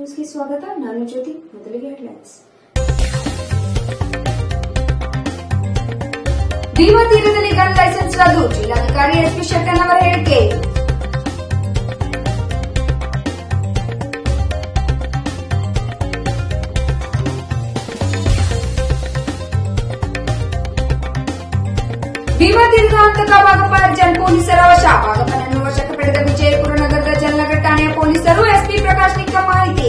KTV ನ್ಯೂಸ್ಗೆ ಸ್ವಾಗತ ನಾನು ಜ್ಯೋತಿ ಮೊದಲಿಗೆ ಹೆಡ್ಲೈನ್ಸ್ ಭೀಮಾ ತೀರದಲ್ಲಿ ಗನ್ ಲೈಸೆನ್ಸ್ ರದ್ದು ಜಿಲ್ಲಾಧಿಕಾರಿ ಎಸ್ಪಿ ಶೆಟ್ಟನ್ ಅವರ ಹೇಳಿಕೆ ಭೀಮಾ ತೀರದ ಹಂತಕ ಭಾಗಪ್ಪ ಜನ್ ಪೊಲೀಸರ ವಶ ಭಾಗಪ್ಪನನ್ನು ಪೊಲೀಸರು ಎಸ್ಪಿ ಪ್ರಕಾಶ್ ನಿಕ್ಕ ಮಾಹಿತಿ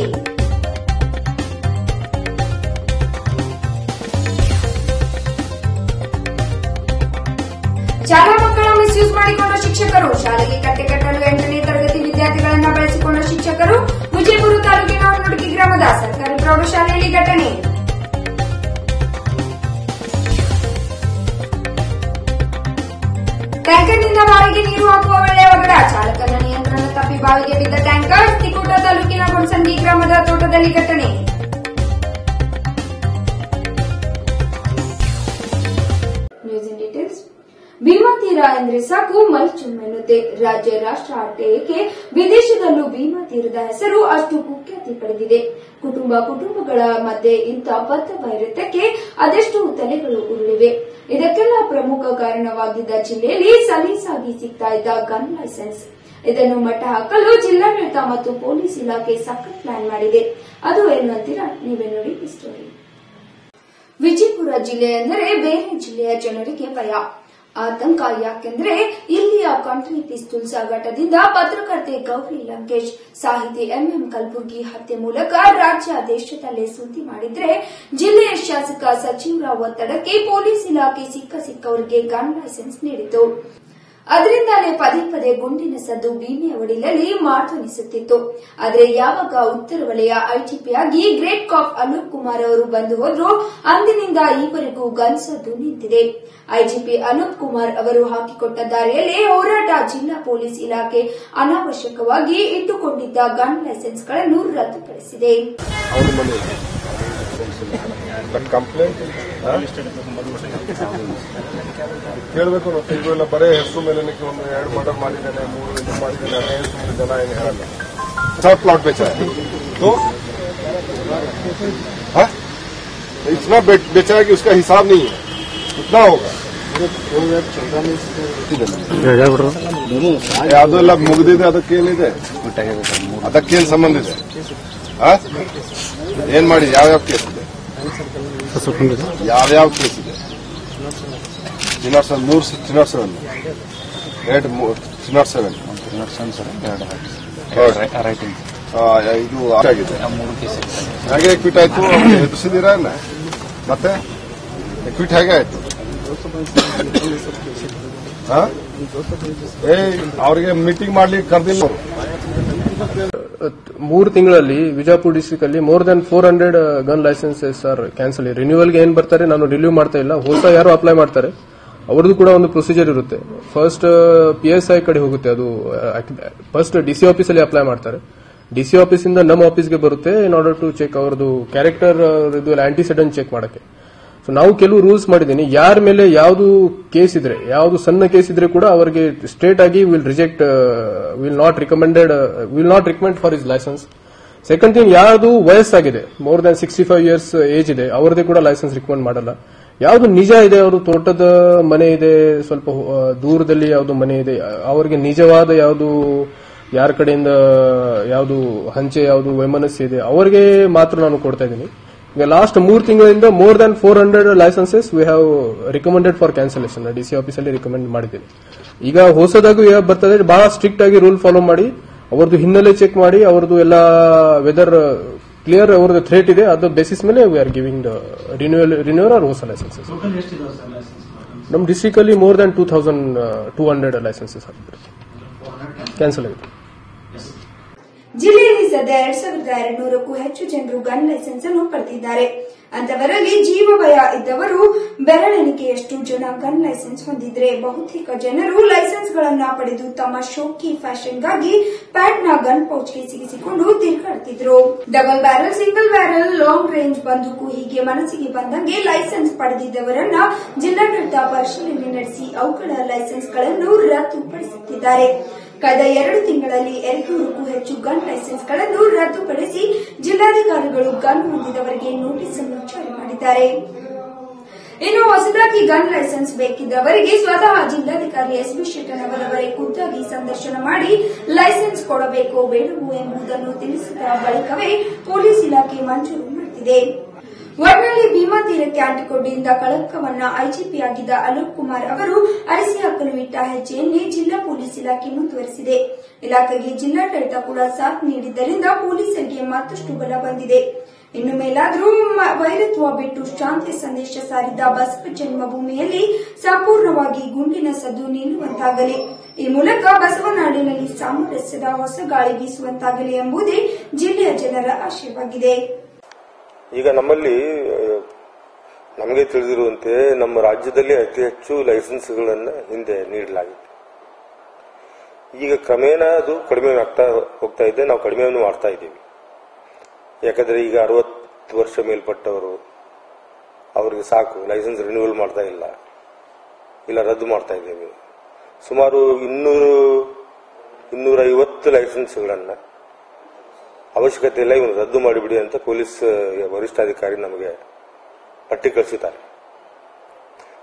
ಶಾಲಾ ಮಕ್ಕಳ ಮಿಸ್ಯೂಸ್ ಮಾಡಿಕೊಂಡ ಶಿಕ್ಷಕರು ಶಾಲೆಗೆ ಕಟ್ಟೆ ಕಟ್ಟಲು ಎಂಟನೇ ತರಗತಿ ವಿದ್ಯಾರ್ಥಿಗಳನ್ನ ಬಳಸಿಕೊಂಡ ಶಿಕ್ಷಕರು ವಿಜಯಪುರ ತಾಲೂಕಿನ ಹೊನ್ನಡುಗಿ ಗ್ರಾಮದ ಸರ್ಕಾರಿ ಪ್ರೌಢಶಾಲೆಯಲ್ಲಿ ಘಟನೆ ಟ್ಯಾಂಕರ್ನಿಂದ ಬಾವಿಗೆ ನೀರು ಹಾಕುವ ವೇಳೆ ತೋಟದಲ್ಲಿ ಘಟನೆ. ಡೀಟೇಲ್ಸ್ ಎಂದ್ರೆ ಸಾಕು ಮೈ ಚುಮ್ಮೆನ್ನುತ್ತೆ ರಾಜ್ಯ ರಾಷ್ಟ್ರ ಆಟಕ್ಕೆ ವಿದೇಶದಲ್ಲೂ ಭೀಮಾ ತೀರದ ಹೆಸರು ಅಷ್ಟು ಕುಖ್ಯಾತಿ ಪಡೆದಿದೆ. ಕುಟುಂಬ ಕುಟುಂಬಗಳ ಮಧ್ಯೆ ಇಂಥ ಬದ್ಧ ವೈರತ್ಯಕ್ಕೆ ಅದೆಷ್ಟು ತಲೆಗಳು ಉರುಳಿವೆ. ಇದಕ್ಕೆಲ್ಲ ಪ್ರಮುಖ ಕಾರಣವಾಗಿದ್ದ ಜಿಲ್ಲೆಯಲ್ಲಿ ಸಲೀಸಾಗಿ ಸಿಗ್ತಾ ಇದ್ದ ಗನ್ ಲೈಸೆನ್ಸ್ ಇದನ್ನು ಮಟ್ಟ ಹಾಕಲು ಜಿಲ್ಲಾಡಳಿತ ಮತ್ತು ಪೊಲೀಸ್ ಇಲಾಖೆ ಸಖತ್ ಪ್ಲಾನ್ ಮಾಡಿದೆ. ಅದು ಏನು ನೀವೇ ನೋಡಿ ಸ್ಟೋರಿ ವಿಜಯಪುರ ಜಿಲ್ಲೆ ಎಂದರೆ ಬೇರೆ ಜಿಲ್ಲೆಯ ಜನರಿಗೆ ಭಯ. ಆತಂಕ ಯಾಕೆಂದ್ರೆ ಇಲ್ಲಿಯ ಕಂಟ್ರಿ ಪಿಸ್ತೂಲ್ ಸಾಗಾಟದಿಂದ ಪತ್ರಕರ್ತೆ ಗೌರಿ ಲಂಕೇಶ್, ಸಾಹಿತಿ ಎಂಎಂ ಕಲಬುರ್ಗಿ ಹತ್ಯೆ ಮೂಲಕ ರಾಜ್ಯ ದೇಶದಲ್ಲೇ ಸುದ್ದಿ ಮಾಡಿದ್ರೆ ಜಿಲ್ಲೆಯ ಶಾಸಕ ಸಚಿವರ ಒತ್ತಡಕ್ಕೆ ಪೊಲೀಸ್ ಇಲಾಖೆ ಸಿಕ್ಕ ಸಿಕ್ಕವರಿಗೆ ಗನ್ ಲೈಸೆನ್ಸ್ ನೀಡಿತು ಅದರಿಂದಾನೇ ಪದೇ ಪದೇ ಗುಂಡಿನ ಸದ್ದು ಭೀಮೆಯ ಒಡಿಲಲ್ಲಿ ಮಾತನಿಸುತ್ತಿತ್ತು. ಆದರೆ ಯಾವಾಗ ಉತ್ತರ ವಲಯ ಐಟಿಪಿಯಾಗಿ ಗ್ರೇಟ್ ಕಾಪ್ ಅನೂಪ್ ಕುಮಾರ್ ಅವರು ಬಂದು ಹೋದ್ರು, ಅಂದಿನಿಂದ ಈವರೆಗೂ ಗನ್ ಸದ್ದು ನಿಂತಿದೆ. ಐಜಿಪಿ ಅನೂಪ್ ಕುಮಾರ್ ಅವರು ಹಾಕಿಕೊಟ್ಟ ದಾರಿಯಲ್ಲಿ ಹೋರಾಟ ಜಿಲ್ಲಾ ಪೊಲೀಸ್ ಇಲಾಖೆ ಅನಾವಶ್ಯಕವಾಗಿ ಇಟ್ಟುಕೊಂಡಿದ್ದ ಗನ್ ಲೈಸೆನ್ಸ್ಗಳನ್ನು ರದ್ದುಪಡಿಸಿದೆ. ಅವ್ರ ಮನೆ ಬಟ್ ಕಂಪ್ಲೇಂಟ್ ಕೇಳಬೇಕು ನಾವು ಇವೆಲ್ಲ ಬರೇ ಹೆಸರು ಮೇಲೆ ಒಂದು ಎರಡು ಮರ್ಡರ್ ಮಾಡಿದ್ದಾನೆ ಮೂರು ಇದು ಮಾಡಿದ್ದಾನೆ ಅದೇ ಹೆಸರು ಜನ ಏನು ಹೇಳಲ್ಲ सब प्लॉट बेचा है तो हाँ? इतना बेच- बेचा है कि उसका हिसाब नहीं है कितना होगा ಯಾವುದೆಲ್ಲ ಮುಗಿದಿದೆ ಅದಕ್ಕೇನಿದೆ ಅದಕ್ಕೇನು ಸಂಬಂಧ ಇದೆ ಆ? ಏನ್ ಮಾಡಿ ಯಾವ್ಯಾವ ಕೇಸ್ ಇದೆ ಯಾವ್ಯಾವ ಕೇಸ್ ಇದೆ? ಚಿನಾರ್ ಸೆವೆನ್ ಮೂರು Chinar seven rate Chinar seven ಇದು ಆಗಿದೆ. ಹೇಗೆ ಕ್ವಿಟ್ ಆಯ್ತು ಇನ್ನ? ಮತ್ತೆ? ಕ್ವಿಟ್ ಹೇಗೆ ಆಯ್ತು? ಏ ಅವರಿಗೆ ಮೀಟಿಂಗ್ ಮಾಡ್ಲಿಕ್ಕೆ ಕರೆದಿಲ್ಲ ಅವರು. ಮೂರು ತಿಂಗಳಲ್ಲಿ ವಿಜಾಪುರ್ ಡಿಸ್ಟಿಕ್ ಅಲ್ಲಿ more than four hundred gun licences are cancel ರಿನ್ಯೂವಲ್ಗೆ ಏನ್ ಬರ್ತಾರೆ ನಾನು ರಿನ್ಯೂ ಮಾಡ್ತಾ ಇಲ್ಲ. ಹೊಸ ಯಾರು ಅಪ್ಲೈ ಮಾಡ್ತಾರೆ. ಅವ್ರದ್ದು ಕೂಡ ಒಂದು ಪ್ರೊಸೀಜರ್ ಇರುತ್ತೆ. ಫಸ್ಟ್ ಪಿ ಎಸ್ ಐ ಕಡೆ ಹೋಗುತ್ತೆ ಅದು ಫಸ್ಟ್ ಡಿ ಸಿ ಆಫೀಸಲ್ಲಿ ಅಪ್ಲೈ ಮಾಡ್ತಾರೆ. ಡಿ ಸಿ ಆಫೀಸಿಂದ ನಮ್ಮ ಆಫೀಸ್ಗೆ ಬರುತ್ತೆ ಇನ್ ಆರ್ಡರ್ ಟು ಚೆಕ್ ಅವ್ರದ್ದು ಕ್ಯಾರೆಕ್ಟರ್ ಇದು ಆಂಟಿಸೆಡೆಂಟ್ ಚೆಕ್ ಮಾಡಕ್ಕೆ. ಸೊ ನಾವು ಕೆಲವು ರೂಲ್ಸ್ ಮಾಡಿದ್ದೀನಿ. ಯಾರ ಮೇಲೆ ಯಾವುದು ಕೇಸ್ ಇದ್ರೆ, ಯಾವುದು ಸಣ್ಣ ಕೇಸ್ ಇದ್ರೆ ಕೂಡ ಅವರಿಗೆ ಸ್ಟ್ರೇಟ್ ಆಗಿ will reject will not recommended will not recommend for his licence second thing ಯಾವುದು ವಯಸ್ಸಾಗಿದೆ more than sixty five years age ಇದೆ ಅವರದೇ ಕೂಡ ಲೈಸೆನ್ಸ್ ರಿಕಮೆಂಡ್ ಮಾಡಲ್ಲ. ಯಾವುದು ನಿಜ ಇದೆ, ಅವರು ತೋಟದ ಮನೆ ಇದೆ, ಸ್ವಲ್ಪ ದೂರದಲ್ಲಿ ಯಾವುದು ಮನೆ ಇದೆ, ಅವರಿಗೆ ನಿಜವಾದ ಯಾವುದು, ಯಾರ ಕಡೆಯಿಂದ, ಯಾವುದು ಹಂಚೆ, ಯಾವುದು ವೈಮನಸ್ಸು ಇದೆ, ಅವರಿಗೆ ಮಾತ್ರ ನಾನು ಕೊಡ್ತಾ ಇದ್ದೀನಿ. ಲಾಸ್ಟ್ ಮೂರು ತಿಂಗಳಿಂದ more than four hundred licences we have recommended for cancellation D C ಆಫೀಸಲ್ಲಿ ರಿಕಮೆಂಡ್ ಮಾಡಿದ್ದೀವಿ ಈಗ ಹೊಸದಾಗೂ ಯಾವ ಬರ್ತದೆ. ಬಹಳ ಸ್ಟ್ರಿಕ್ಟ್ ಆಗಿ ರೂಲ್ ಫಾಲೋ ಮಾಡಿ ಅವ್ರದ್ದು ಹಿನ್ನೆಲೆ ಚೆಕ್ ಮಾಡಿ ಅವ್ರದ್ದು ಎಲ್ಲ ವೆದರ್ ಕ್ಲಿಯರ್ ಅವ್ರದ್ದು ಥ್ರೇಟ್ ಇದೆ ಅದು ಬೇಸಿಸ್ ಮೇಲೆ we are giving renewal renewal or ಹೊಸ ಲೈಸೆನ್ಸಸ್ ನಮ್ಮ ಡಿಸ್ಟಿಕ್ ಅಲ್ಲಿ more than two thousand two hundred licences ಹಾಕಿದ್ರು ಕ್ಯಾನ್ಸಲ್ ಆಗಿದೆ. ಜಿಲ್ಲೆಯಲ್ಲಿ ಸದ್ಯ ಎರಡ್ ಸಾವಿರದ ಎರಡ್ನೂರಕ್ಕೂ ಹೆಚ್ಚು ಜನರು ಗನ್ ಲೈಸೆನ್ಸ್ ಅನ್ನು ಪಡೆದಿದ್ದಾರೆ. ಅಂತವರಲ್ಲಿ ಜೀವ ಭಯ ಇದ್ದವರು ಬೆರಳೆಣಿಕೆಯಷ್ಟು ಜನ ಗನ್ ಲೈಸೆನ್ಸ್ ಹೊಂದಿದ್ರೆ ಬಹುತೇಕ ಜನರು ಲೈಸೆನ್ಸ್ ಗಳನ್ನ ಪಡೆದು ತಮ್ಮ ಶೋಕಿ ಫ್ಯಾಷನ್ಗಾಗಿ ಪ್ಯಾಟ್ನ ಗನ್ ಪೌಚ್ಗೆ ಸಿಗಿಸಿಕೊಂಡು ತಿರುಗಾಡ್ತಿದ್ರು. Double barrel, single barrel, long range ಬಂದೂಕು ಹೀಗೆ ಮನಸ್ಸಿಗೆ ಬಂದಂಗೆ ಲೈಸೆನ್ಸ್ ಪಡೆದಿದ್ದವರನ್ನ ಜಿಲ್ಲಾಡಳಿತ ಪರಿಶೀಲನೆ ನಡೆಸಿ ಅವುಗಳ ಲೈಸೆನ್ಸ್ಗಳನ್ನು ರದ್ದುಪಡಿಸುತ್ತಿದ್ದಾರೆ. ಕಳೆದ ಎರಡು ತಿಂಗಳಲ್ಲಿ ಎರಡುನೂರಕ್ಕೂ ಹೆಚ್ಚು ಗನ್ ಲೈಸೆನ್ಸ್ಗಳನ್ನು ರದ್ದುಪಡಿಸಿ ಜಿಲ್ಲಾಧಿಕಾರಿಗಳು ಗನ್ ಹೊಂದಿದವರಿಗೆ ನೋಟಿಸ್ ಅನ್ನು ಜಾರಿ ಮಾಡಿದ್ದಾರೆ. ಇನ್ನು ಹೊಸದಾಗಿ ಗನ್ ಲೈಸೆನ್ಸ್ ಬೇಕಿದ್ದವರಿಗೆ ಸ್ವತಃ ಜಿಲ್ಲಾಧಿಕಾರಿ ಎಸ್ ಬಿ ಅವರವರೇ ಖುದ್ದಾಗಿ ಸಂದರ್ಶನ ಮಾಡಿ ಲೈಸೆನ್ಸ್ ಕೊಡಬೇಕೋ ಬೇಡವೋ ಎಂಬುದನ್ನು ತಿಳಿಸಿದ ಬಳಿಕವೇ ಪೊಲೀಸ್ ಇಲಾಖೆ ಮಂಜೂರು ಮಾಡುತ್ತಿದೆ ಒಟ್ನಲ್ಲಿ ಭೀಮಾ ತೀರಕ್ಕೆ ಅಂಟಿಕೊಂಡಿದ್ದ ಕಳಂಕವನ್ನ ಐಜಿಪಿಯಾಗಿದ್ದ ಅಲೋಕ್ ಕುಮಾರ್ ಅವರು ಅರಸಿ ಹಾಕಲು ಇಟ್ಟ ಹೆಜ್ಜೆಯನ್ನೇ ಜಿಲ್ಲಾ ಪೊಲೀಸ್ ಇಲಾಖೆ ಮುಂದುವರೆಸಿದೆ. ಇಲಾಖೆಗೆ ಜಿಲ್ಲಾಡಳಿತ ಕೂಡ ಸಾಥ್ ನೀಡಿದ್ದರಿಂದ ಪೊಲೀಸರಿಗೆ ಮತ್ತಷ್ಟು ಬಲ ಬಂದಿದೆ. ಇನ್ನು ಮೇಲಾದರೂ ವೈರತ್ವ ಬಿಟ್ಟು ಶಾಂತಿ ಸಂದೇಶ ಸಾರಿದ ಬಸವ ಜನ್ಮಭೂಮಿಯಲ್ಲಿ ಸಂಪೂರ್ಣವಾಗಿ ಗುಂಡಿನ ಸದ್ದು ನಿಲ್ಲುವಂತಾಗಲಿ. ಈ ಮೂಲಕ ಬಸವನಾಡಿನಲ್ಲಿ ಸಾಮರಸ್ಯದ ಹೊಸ ಗಾಳಿ ಬೀಸುವಂತಾಗಲಿ ಎಂಬುದೇ ಜಿಲ್ಲೆಯ ಜನರ ಆಶಯವಾಗಿದೆ. ಈಗ ನಮ್ಮಲ್ಲಿ ನಮಗೆ ತಿಳಿದಿರುವಂತೆ ನಮ್ಮ ರಾಜ್ಯದಲ್ಲಿ ಅತಿ ಹೆಚ್ಚು ಲೈಸೆನ್ಸ್ಗಳನ್ನು ಹಿಂದೆ ನೀಡಲಾಗಿದೆ ಈಗ ಕ್ರಮೇಣ ಅದು ಕಡಿಮೆ ಆಗ್ತಾ ಹೋಗ್ತಾ ಇದೆ, ನಾವು ಕಡಿಮೆಯನ್ನು ಮಾಡ್ತಾ ಇದ್ದೀವಿ. ಯಾಕಂದ್ರೆ ಈಗ ಅರವತ್ತು ವರ್ಷ ಮೇಲ್ಪಟ್ಟವರು, ಅವರಿಗೆ ಸಾಕು, ಲೈಸೆನ್ಸ್ ರಿನ್ಯೂವಲ್ ಮಾಡ್ತಾ ಇಲ್ಲ ಇಲ್ಲ ರದ್ದು ಮಾಡ್ತಾ ಇದ್ದೇವೆ. ಸುಮಾರು ಇನ್ನೂರು, ಇನ್ನೂರೈವತ್ತು ಲೈಸೆನ್ಸ್ಗಳನ್ನು ಅವಶ್ಯಕತೆ ಇಲ್ಲ, ಇವನು ರದ್ದು ಮಾಡಿಬಿಡಿ ಅಂತ ಪೊಲೀಸ್ ವರಿಷ್ಠಾಧಿಕಾರಿ ನಮಗೆ ಪಟ್ಟಿ ಕಳಿಸುತ್ತಾರೆ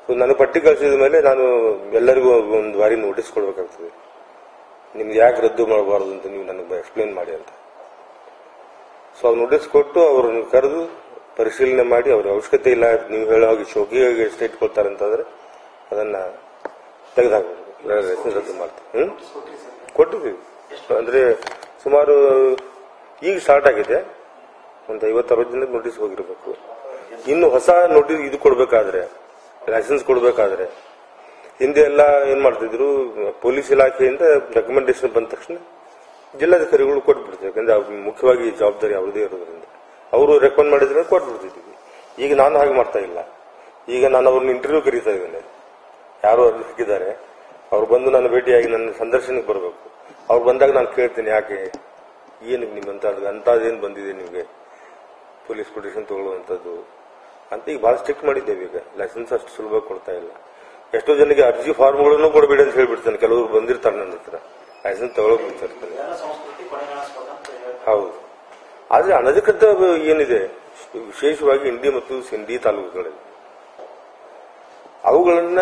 ಸೊ ನಾನು ಪಟ್ಟಿ ಕಳಿಸಿದ ಮೇಲೆ ನಾನು ಎಲ್ಲರಿಗೂ ಒಂದು ಬಾರಿ ನೋಟಿಸ್ ಕೊಡ್ಬೇಕಾಗ್ತದೆ. ನಿಮ್ಗೆ ಯಾಕೆ ರದ್ದು ಮಾಡಬಾರ್ದು ಅಂತ ನೀವು ನನಗೆ ಎಕ್ಸ್ಪ್ಲೇನ್ ಮಾಡಿ ಅಂತ. ಸೊ ಅವ್ರು ನೋಟಿಸ್ ಕೊಟ್ಟು ಅವ್ರನ್ನ ಕರೆದು ಪರಿಶೀಲನೆ ಮಾಡಿ ಅವ್ರ ಅವಶ್ಯಕತೆ ಇಲ್ಲ, ನೀವು ಹೇಳೋ ಹಾಗೆ ಶೋಕಿಯಾಗಿ ಎಷ್ಟು ಇಟ್ಕೊಳ್ತಾರೆ ಅಂತಂದ್ರೆ ಅದನ್ನ ತೆಗೆದುಹಾಕಬೇಕು ಲೈಸೆನ್ಸ್ ರದ್ದು ಮಾಡ್ತೀವಿ. ಹ್ಮ್? ಕೊಟ್ಟಿದ್ದೀವಿ. ಅಂದ್ರೆ ಸುಮಾರು ಈಗ ಸ್ಟಾರ್ಟ್ ಆಗಿದೆ. ಒಂದು ಐವತ್ತರವತ್ತು ದಿನದ ನೋಟಿಸ್ ಹೋಗಿರ್ಬೇಕು. ಇನ್ನು ಹೊಸ ನೋಟಿಸ್ ಇದು ಕೊಡಬೇಕಾದ್ರೆ ಲೈಸೆನ್ಸ್ ಕೊಡಬೇಕಾದ್ರೆ. ಹಿಂದೆ ಎಲ್ಲ ಏನ್ ಮಾಡ್ತಿದ್ರು, ಪೊಲೀಸ್ ಇಲಾಖೆಯಿಂದ ರೆಕಮೆಂಡೇಶನ್ ಬಂದ ತಕ್ಷಣ ಜಿಲ್ಲಾಧಿಕಾರಿಗಳು ಕೊಟ್ಬಿಡ್ತಾರೆ ಯಾಕಂದ್ರೆ ಮುಖ್ಯವಾಗಿ ಜವಾಬ್ದಾರಿ ಅವ್ರದೇ ಇರೋದ್ರಿಂದ. ಅವರು ರೆಕಮೆಂಡ್ ಮಾಡಿದ್ರೆ ಕೊಟ್ಬಿಡ್ತಿದ್ವಿ. ಈಗ ನಾನು ಹಾಗೆ ಮಾಡ್ತಾ ಇಲ್ಲ. ಈಗ ನಾನು ಅವ್ರನ್ನ ಇಂಟರ್ವ್ಯೂ ಕರೀತಾ ಇದ್ದೇನೆ. ಯಾರು ಅವ್ರನ್ನ ಹಾಕಿದ್ದಾರೆ ಅವ್ರು ಬಂದು ನನ್ನ ಭೇಟಿಯಾಗಿ ನನ್ನ ಸಂದರ್ಶನಕ್ಕೆ ಬರಬೇಕು. ಅವ್ರು ಬಂದಾಗ ನಾನು ಕೇಳ್ತೀನಿ ಯಾಕೆ ಏನಕ್ಕೆ ನಿಮ್ಮಂತ ಅಂತದೇನು ಬಂದಿದೆ ನಿಮಗೆ? ಪೊಲೀಸ್ ಪ್ರೊಟೆಕ್ಷನ್ ತಗೊಳ್ಳುವಂಥದ್ದು. ಅಂತ ಈಗ ಭಾಳ ಸ್ಟ್ರಿಕ್ಟ್ ಮಾಡಿದ್ದೇವೆ ಈಗ. ಲೈಸೆನ್ಸ್ ಅಷ್ಟು ಸುಲಭ ಕೊಡ್ತಾ ಇಲ್ಲ. ಎಷ್ಟೋ ಜನಕ್ಕೆ ಅರ್ಜಿ ಫಾರ್ಮ್ಗಳನ್ನು ಕೊಡಬೇಡಿ ಅಂತ ಹೇಳಿಬಿಡ್ತಾನೆ. ಕೆಲವರು ಬಂದಿರ್ತಾರೆ ನನ್ನ ಹತ್ರ. ಲೈಸೆನ್ಸ್ ತಗೊಳ್ಳೋಕೆ ಹೌದು. ಆದರೆ ಅನಧಿಕೃತ ಏನಿದೆ? ವಿಶೇಷವಾಗಿ ಇಂಡಿ ಮತ್ತು ಸಿಂಧಿ ತಾಲೂಕುಗಳಲ್ಲಿ. ಅವುಗಳನ್ನ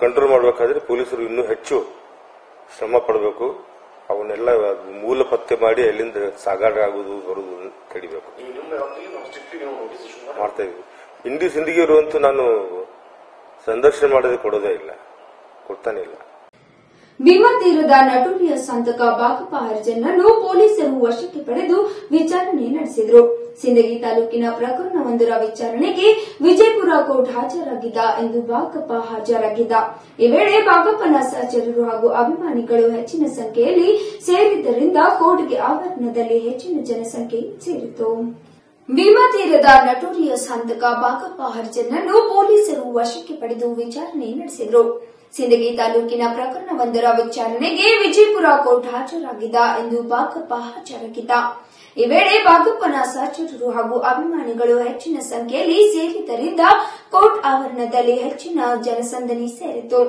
ಕಂಟ್ರೋಲ್ ಮಾಡಬೇಕಾದ್ರೆ ಪೊಲೀಸರು ಇನ್ನೂ ಹೆಚ್ಚು ಶ್ರಮ ಪಡಬೇಕು. ಅವನ್ನೆಲ್ಲ ಮೂಲ ಪತ್ತೆ ಮಾಡಿ ಅಲ್ಲಿಂದ ಸಾಗಾಟ ಆಗುದು ಬರುದು ತಡಿಬೇಕು ಮಾಡ್ತಾ ಇದ್ವಿ ಇಂಡಿ ಸಿಂದಿಗಿರು ಅಂತೂ ನಾನು ಸಂದರ್ಶನ ಮಾಡೋದೇ ಕೊಡೋದೇ ಇಲ್ಲ. ಕೊಡ್ತಾನೆ ಇಲ್ಲ. ಭೀಮಾ ತೀರದ ನಟುಲಿಯ ಸಂತಕ ಬಾಕಪ್ಪ ಹರ್ಜನ್ನನ್ನು ಪೊಲೀಸರು ವಶಕ್ಕೆ ಪಡೆದು ವಿಚಾರಣೆ ನಡೆಸಿದರು. ಸಿಂದಗಿ ತಾಲೂಕಿನ ಪ್ರಕರಣವೊಂದರ ವಿಚಾರಣೆಗೆ ವಿಜಯಪುರ ಕೋರ್ಟ್ ಹಾಜರಾಗಿದ್ದ ಎಂದು ಬಾಗಪ್ಪ ಹಾಜರಾಗಿದ್ದ. ಈ ವೇಳೆ ಬಾಕಪ್ಪನ ಸಹಚರರು ಹಾಗೂ ಅಭಿಮಾನಿಗಳು ಹೆಚ್ಚಿನ ಸಂಖ್ಯೆಯಲ್ಲಿ ಸೇರಿದ್ದರಿಂದ ಕೋರ್ಟ್ಗೆ ಆವರಣದಲ್ಲಿ ಹೆಚ್ಚಿನ ಜನಸಂಖ್ಯೆ ಸೇರಿತು. ಭೀಮಾ ತೀರದ ನಟೋರಿಯಸ್ ಹಂತಕ ಬಾಕಪ್ಪ ಹರ್ಜನ್ನನ್ನು ಪೊಲೀಸರು ವಶಕ್ಕೆ ಪಡೆದು ವಿಚಾರಣೆ ನಡೆಸಿದರು. ಸಿಂದಗಿ ತಾಲೂಕಿನ ಪ್ರಕರಣವೊಂದರ ವಿಚಾರಣೆಗೆ ವಿಜಯಪುರ ಕೋರ್ಟ್ ಹಾಜರಾಗಿದ್ದ ಎಂದು ಬಾಗಪ್ಪ ಹಾಜರಾಗಿದ್ದ. ಈ ವೇಳೆ ಬಾಗಪ್ಪನ ಸಹಚರರು ಹಾಗೂ ಅಭಿಮಾನಿಗಳು ಹೆಚ್ಚಿನ ಸಂಖ್ಯೆಯಲ್ಲಿ ಸೇರಿದ್ದರಿಂದ ಕೋರ್ಟ್ ಆವರಣದಲ್ಲಿ ಹೆಚ್ಚಿನ ಜನಸಂದಣಿ ಸೇರಿತು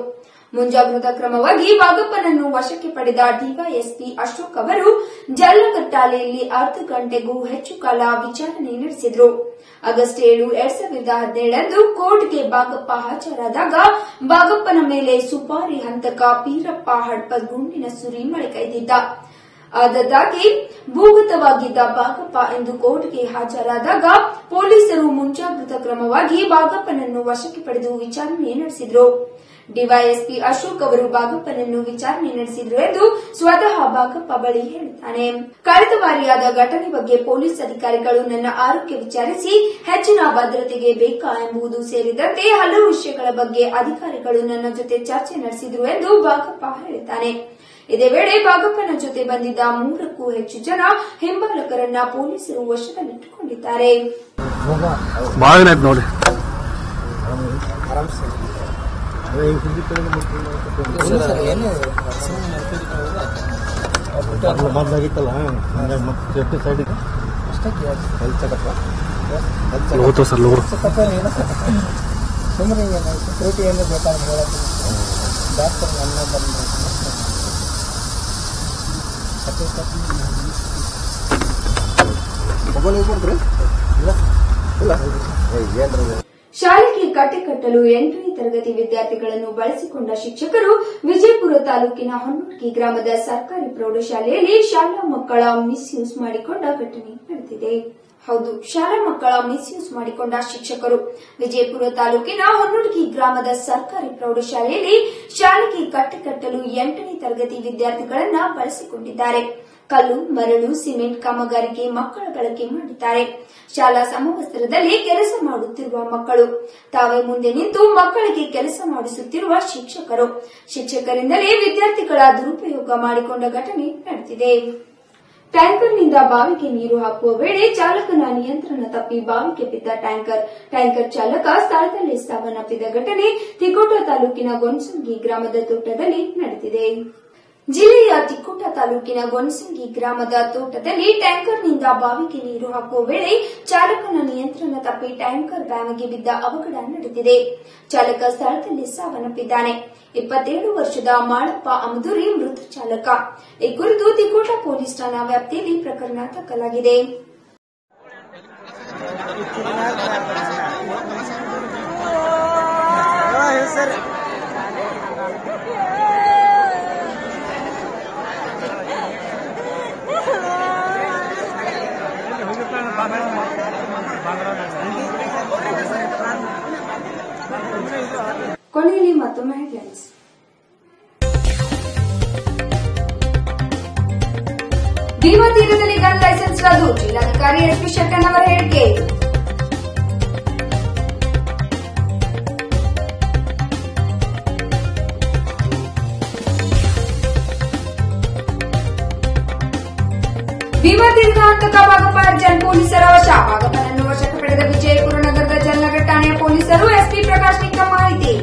ಮುಂಜಾಗ್ರತಾ ಕ್ರಮವಾಗಿ ಬಾಗಪ್ಪನನ್ನು ವಶಕ್ಕೆ ಪಡೆದ ಡಿವೈಎಸ್ಪಿ ಅಶೋಕ್ ಅವರು ಜಲ್ಲಕಟ್ಟಾಲೆಯಲ್ಲಿ ಅರ್ಧ ಗಂಟೆಗೂ ಹೆಚ್ಚು ಕಾಲ ವಿಚಾರಣೆ ನಡೆಸಿದರು. ಆಗಸ್ಟ್ ಏಳು, ಎರಡ್ ಸಾವಿರದ ಹದಿನೇಳರಂದು ಕೋರ್ಟ್ಗೆ ಬಾಗಪ್ಪ ಹಾಜರಾದಾಗ ಬಾಗಪ್ಪನ ಮೇಲೆ ಸುಪಾರಿ ಹಂತಕ ಪೀರಪ್ಪ ಹಡ್ಪ ಗುಂಡಿನ ಸುರಿ ಮಳೆಗೈದಿದ್ದ ಆದದ್ದಾಗಿ ಭೂಗತವಾಗಿದ್ದ ಬಾಗಪ್ಪ ಎಂದು ಕೋರ್ಟ್ಗೆ ಹಾಜರಾದಾಗ ಪೊಲೀಸರು ಮುಂಜಾಗ್ರತಾ ಕ್ರಮವಾಗಿ ಬಾಗಪ್ಪನನ್ನು ವಶಕ್ಕೆ ಪಡೆದು ವಿಚಾರಣೆ ನಡೆಸಿದರು. ಡಿವೈಎಸ್ಪಿ ಅಶೋಕ್ ಅವರು ಬಾಗಪ್ಪನನ್ನು ವಿಚಾರಣೆ ನಡೆಸಿದರು ಎಂದು ಸ್ವತಃ ಬಾಗಪ್ಪ ಬಳಿ ಹೇಳುತ್ತಾನೆ ಕಳೆದ ಬಾರಿಯಾದ ಘಟನೆ ಬಗ್ಗೆ ಪೊಲೀಸ್ ಅಧಿಕಾರಿಗಳು ನನ್ನ ಆರೋಗ್ಯ ವಿಚಾರಿಸಿ ಹೆಚ್ಚಿನ ಭದ್ರತೆಗೆ ಬೇಕಾ ಎಂಬುದು ಸೇರಿದಂತೆ ಹಲವು ವಿಷಯಗಳ ಬಗ್ಗೆ ಅಧಿಕಾರಿಗಳು ನನ್ನ ಜೊತೆ ಚರ್ಚೆ ನಡೆಸಿದರು ಎಂದು ಬಾಗಪ್ಪ ಹೇಳಿದ್ದಾನೆ. ಇದೇ ವೇಳೆ ಬಾಗಪ್ಪನ ಜೊತೆ ಬಂದಿದ್ದ ಮೂರಕ್ಕೂ ಹೆಚ್ಚು ಜನ ಹಿಂಬಾಲಕರನ್ನ ಪೊಲೀಸರು ವಶದಲ್ಲಿಟ್ಟುಕೊಂಡಿದ್ದಾರೆ. ಹೋಗ್ತಾವ ಸರ್ ಲೋಡ್ ಸುಮ್ಮನೆ ಸೆಕ್ಯೂರಿಟಿ ಏನು ಬೇಕಾದ್ರೆ ಡಾಕ್ಟರ್ ನನ್ನ ಬಂದು ಮೊಬೈಲ್ ಕೊಡ್ತೀರಿ ಇಲ್ಲ ಇಲ್ಲ ಏನ್ರಿ ಶಾಲೆಗೆ ಕಟ್ಟೆ ಕಟ್ಟಲು ಎಂಟನೇ ತರಗತಿ ವಿದ್ಯಾರ್ಥಿಗಳನ್ನು ಬಳಸಿಕೊಂಡ ಶಿಕ್ಷಕರು ವಿಜಯಪುರ ತಾಲೂಕಿನ ಹೊನ್ನೂರ್ಗಿ ಗ್ರಾಮದ ಸರ್ಕಾರಿ ಪ್ರೌಢಶಾಲೆಯಲ್ಲಿ ಶಾಲಾ ಮಕ್ಕಳ ಮಿಸ್ಯೂಸ್ ಮಾಡಿಕೊಂಡ ಘಟನೆ ನಡೆದಿದೆ. ಹೌದು, ಶಾಲಾ ಮಕ್ಕಳ ಮಿಸ್ಯೂಸ್ ಮಾಡಿಕೊಂಡ ಶಿಕ್ಷಕರು. ವಿಜಯಪುರ ತಾಲೂಕಿನ ಹೊನ್ನುಡುಗಿ ಗ್ರಾಮದ ಸರ್ಕಾರಿ ಪ್ರೌಢಶಾಲೆಯಲ್ಲಿ ಶಾಲೆಗೆ ಕಟ್ಟಕಟ್ಟಲು ಎಂಟನೇ ತರಗತಿ ವಿದ್ಯಾರ್ಥಿಗಳನ್ನ ಬಳಸಿಕೊಂಡಿದ್ದಾರೆ. ಕಲ್ಲು, ಮರಳು, ಸಿಮೆಂಟ್ ಕಾಮಗಾರಿಗೆ ಮಕ್ಕಳ ಬಳಕೆ ಮಾಡಿದ್ದಾರೆ. ಶಾಲಾ ಸಮವಸ್ತ್ರದಲ್ಲಿ ಕೆಲಸ ಮಾಡುತ್ತಿರುವ ಮಕ್ಕಳು. ತಾವೇ ಮುಂದೆ ನಿಂತು ಮಕ್ಕಳಿಗೆ ಕೆಲಸ ಮಾಡಿಸುತ್ತಿರುವ ಶಿಕ್ಷಕರು. ಶಿಕ್ಷಕರಿಂದಲೇ ವಿದ್ಯಾರ್ಥಿಗಳ ದುರುಪಯೋಗ ಮಾಡಿಕೊಂಡ ಘಟನೆ ನಡೆದಿದೆ. ಟ್ಯಾಂಕರ್ನಿಂದ ಬಾವಿಗೆ ನೀರು ಹಾಕುವ ವೇಳೆ ಚಾಲಕನ ನಿಯಂತ್ರಣ ತಪ್ಪಿ ಬಾವಿಗೆ ಬಿದ್ದ ಟ್ಯಾಂಕರ್ ಟ್ಯಾಂಕರ್ ಚಾಲಕ ಸ್ಥಳದಲ್ಲೇ ಸಾವನ್ನಪ್ಪಿದ ಘಟನೆ ತಿಕೋಟ ತಾಲೂಕಿನ ಗೊಂಸಂಗಿ ಗ್ರಾಮದ ತೋಟದಲ್ಲಿ ನಡೆದಿದೆ. ಜಿಲ್ಲೆಯ ತಿಕ್ಕೋಟ ತಾಲೂಕಿನ ಗೊನಸಂಗಿ ಗ್ರಾಮದ ತೋಟದಲ್ಲಿ ಟ್ಯಾಂಕರ್ನಿಂದ ಬಾವಿಗೆ ನೀರು ಹಾಕುವ ವೇಳೆ ಚಾಲಕನ ನಿಯಂತ್ರಣ ತಪ್ಪಿ ಟ್ಯಾಂಕರ್ ಬಾವಿಗೆ ಬಿದ್ದ ಅವಘಡ ನಡೆದಿದೆ. ಚಾಲಕ ಸ್ಥಳದಲ್ಲಿ ಸಾವನ್ನಪ್ಪಿದ್ದಾನೆ. ಇಪ್ಪತ್ತೇಳು ವರ್ಷದ ಮಾಳಪ್ಪ ಅಮದೂರಿ ಮೃತ ಚಾಲಕ. ಈ ಕುರಿತು ತಿಕೋಟ ಪೊಲೀಸ್ ಠಾಣಾ ವ್ಯಾಪ್ತಿಯಲ್ಲಿ ಪ್ರಕರಣ ದಾಖಲಾಗಿದೆ. ಕೊನೆಯಲ್ಲಿ ಮತ್ತೊಮ್ಮೆ ಹೆಡ್ಲೈನ್ಸ್ ಭೀಮಾ ತೀರದಲ್ಲಿ ಗನ್ ಲೈಸೆನ್ಸ್ ರದ್ದು. ಜಿಲ್ಲಾಧಿಕಾರಿ ಎಸ್ಪಿ ಶೆಟ್ಟನ್ ಅವರ ಹೇಳಿಕೆ ಹಂತಕ ಭಾಗಪ್ಪ ಅರ್ಜನ್ ಪೊಲೀಸರ ವಶ. ಭಾಗಪ್ಪನನ್ನು ವಶಕ್ಕೆ ಪಡೆದ ವಿಜಯಪುರ ನಗರದ ಜಲ್ನಗರ್ ಠಾಣೆಯ ಪೊಲೀಸರು ಎಸ್ಪಿ ಪ್ರಕಾಶ್ ನಿಕ್ಕ ಮಾಹಿತಿ.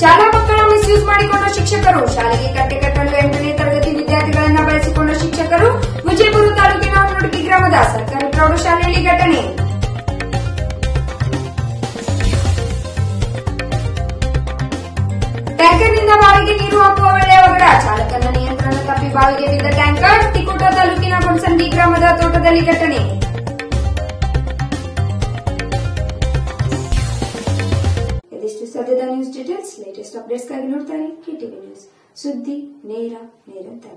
ಶಾಲಾ ಮಕ್ಕಳ ಮಿಸ್ಯೂಸ್ ಮಾಡಿಕೊಂಡ ಶಿಕ್ಷಕರು. ಶಾಲೆಗೆ ಕಟ್ಟೆ ಕಟ್ಟಲು ಎಂಟನೇ ತರಗತಿ ವಿದ್ಯಾರ್ಥಿಗಳನ್ನು ಬಳಸಿಕೊಂಡ ಶಿಕ್ಷಕರು ವಿಜಯಪುರ ತಾಲೂಕಿನ ಹೊನ್ನುಡುಗಿ ಗ್ರಾಮದ ಸರ್ಕಾರಿ ಪ್ರೌಢಶಾಲೆಯಲ್ಲಿ ಘಟನೆ. ಘಟಕದಿಂದ ಬಾವಿಗೆ ನೀರು ಹಾಕುವ ವೇಳೆ ಅವಘಡ ಚಾಲಕನ ನಿಯಂತ್ರಣ ತಪ್ಪಿ ಬಾವಿಗೆ ಬಿದ್ದ ಟ್ಯಾಂಕರ್ ತಿಕೋಟ ತಾಲೂಕಿನ ಬೊಣಸಂಡಿ ಗ್ರಾಮದ ತೋಟದಲ್ಲಿ ಘಟನೆ ಇದಿಷ್ಟು ಸದ್ಯದ ನ್ಯೂಸ್ ಡೀಟೇಲ್ಸ್ ಲೇಟೆಸ್ಟ್ ಅಪ್ಡೇಟ್ಸ್ಗಾಗಿ ನೋಡ್ತಾ ಇರಿ ನ್ಯೂಸ್ ಸುದ್ದಿ ನೇರ ನಿರಂತರ